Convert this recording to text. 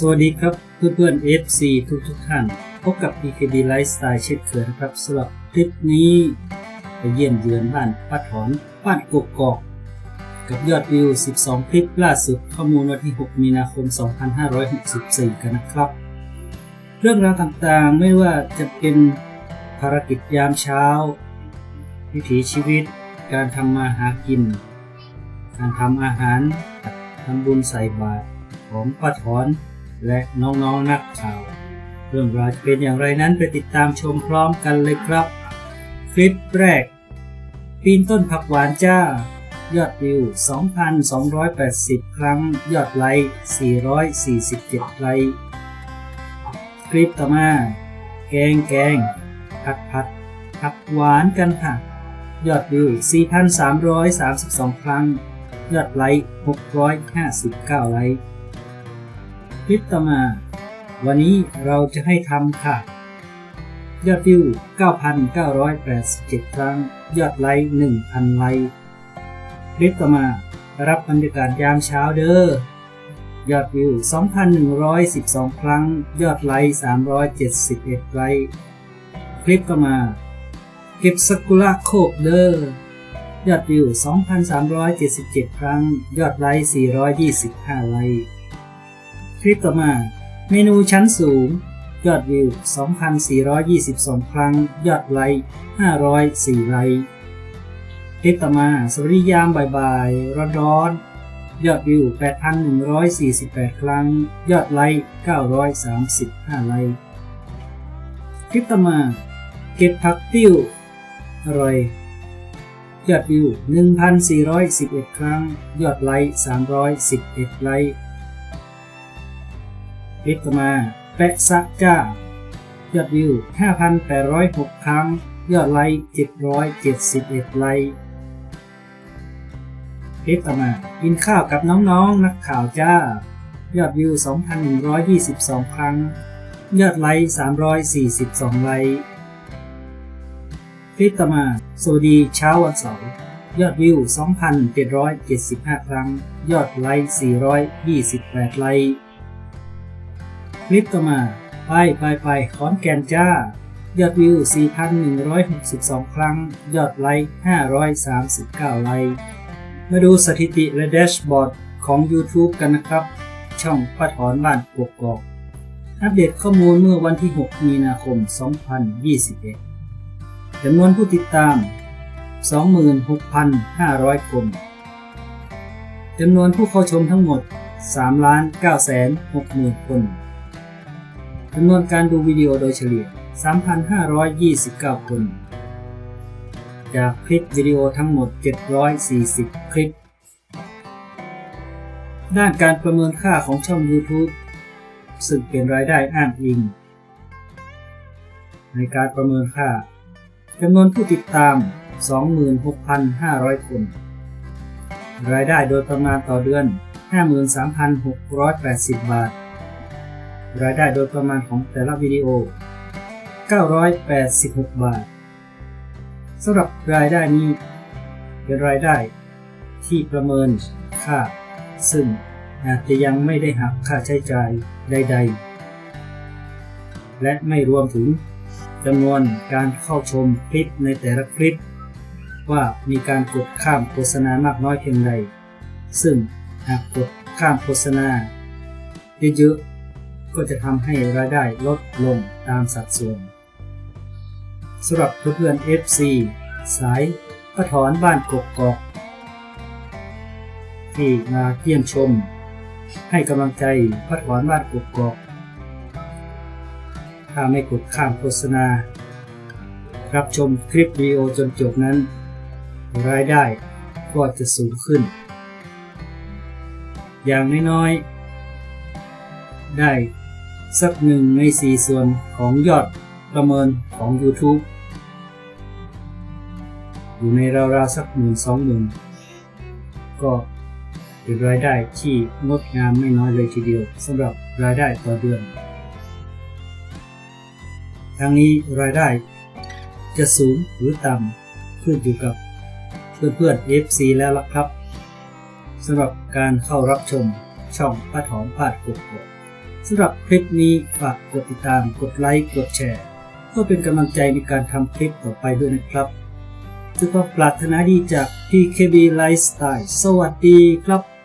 สวัสดีครับเพื่อนเพื่อน FC ทุกทุกท่าน พบกับ PKB Lifestyle เช่นเคยนะครับสำหรับคลิปนี้ไปเยี่ยมเยือนบ้านป้าถอนบ้านกกกอกกับยอดวิว 12 คลิปล่าสุดข้อมูลวันที่ 6 มีนาคม 2564 กันนะครับ เรื่องราวต่างๆไม่ว่าจะเป็นภารกิจยามเช้า วิถีชีวิต การทำมาหากิน การทำอาหารทำบุญใส่บาตรของป้าถอน และน้องๆนักข่าวเรื่องราวจะเป็นอย่างไรนั้นไปติดตามชมพร้อมกันเลยครับ คลิปแรก ปีนต้นผักหวานจ้า ยอดวิว 2,280 ครั้ง ยอดไลค์ 447 ไลค์ คลิปต่อมา แกงแกงผัดผัดผักหวานกันค่ะ ยอดวิว 4,332 ครั้ง ยอดไลค์ 659 ไลค์ คลิปต่อมา วันนี้เราจะให้ทำค่ะ ยอดวิว 9,987 ครั้ง ยอดไลค์ 1,000 ไลค์ คลิปต่อมา รับบรรยากาศยามเช้าเด้อยอดวิว 2,112 ครั้ง ยอดไลค์ 371 ไลค์ คลิปต่อมา เก็บสกุระโคกเด้อยอดวิว 2,377 ครั้ง ยอดไลค์ 425 ไลค์ ลิปต่อมา เมนูชั้นสูง ยอดวิว 2,422 ครั้ง ยอดไลค์ 504 ไลค์คลิปต่อมาสวัสดียามบ่ายๆร้อนๆยอดวิว 8,148 ครั้ง ยอดไลค์ 935 ไลค์คลิปต่อมาเก็บผักติ้วอร่อย ยอดวิว 1,411 ครั้ง ยอดไลค์ 311 ไลค์ คลิปต่อมาแปะซะจ้ายอดวิว 5,806 ครั้ง ยอดไลค์771 ไลค์คลิปต่อมากินข้าวกับน้องๆนักข่าวจ้า ยอดวิว 2,122 ครั้ง ยอดไลค์342 ไลค์คลิปต่อมาสวัสดีเช้าวันเสาร์ยอดวิว 2,775 ครั้ง ยอดไลค์428 ไลค์ คลิปต่อมา ไปไปไปขอนแก่นจ้า ยอดวิว 4,162 ครั้ง ยอดไลค์ 539 ไลค์ มาดูสถิติและแดชบอร์ดของ YouTube กันนะครับ ช่องป้าถอนบ้านกกอกอัปเดตข้อมูลเมื่อวันที่ 6 มีนาคม 2021 จำนวนผู้ติดตาม 26,500 คน จำนวนผู้เข้าชมทั้งหมด 3 9 6 0 0 0 0 คน จำนวนการดูวิดีโอโดยเฉลี่ย 3,529 คน จากคลิปวิดีโอทั้งหมด 740 คลิป ด้านการประเมินค่าของช่อง YouTube ซึ่งเป็นรายได้อ้างอิง ในการประเมินค่าจำนวนผู้ติดตาม 26,500 คน รายได้โดยประมาณต่อเดือน 53,680 บาท รายได้โดยประมาณของแต่ละวิดีโอ 986 บาทสำหรับรายได้นี้เป็นรายได้ที่ประเมินค่า ซึ่งอาจจะยังไม่ได้หักค่าใช้จ่ายใด ๆ และไม่รวมถึงจำนวนการเข้าชมคลิปในแต่ละคลิป ว่ามีการกดข้ามโฆษณามากน้อยเพียงใด ซึ่งหากกดข้ามโฆษณาเยอะๆ ก็จะทำให้รายได้ลดลงตามสัดส่วนสำหรับเพื่อนๆ FC สายป้าถอนบ้านกกอกที่มาเยี่ยมชม ให้กำลังใจป้าถอนบ้านกกอกถ้าไม่กดข้ามโฆษณา รับชมคลิปวิดีโอจนจบนั้น รายได้ก็จะสูงขึ้น อย่างน้อยๆได้ สักหนึ่งในสี่ส่วนของยอดประเมินของ YouTube อยู่ในราวๆสักหมื่นสองหมื่นก็เป็นรายได้ที่งดงามไม่น้อยเลยทีเดียวสำหรับรายได้ต่อเดือน ทั้งนี้รายได้จะสูงหรือต่ำขึ้นอยู่กับเพื่อนๆ FC แล้วล่ะครับสำหรับการเข้ารับชมช่องป้าถอนพาดกบก สำหรับคลิปนี้ฝากกดติดตาม กดไลค์ กดแชร์ เพื่อเป็นกำลังใจในการทำคลิปต่อไปด้วยนะครับด้วยความปรารถนาดีจาก PKB Lifestyle สวัสดีครับ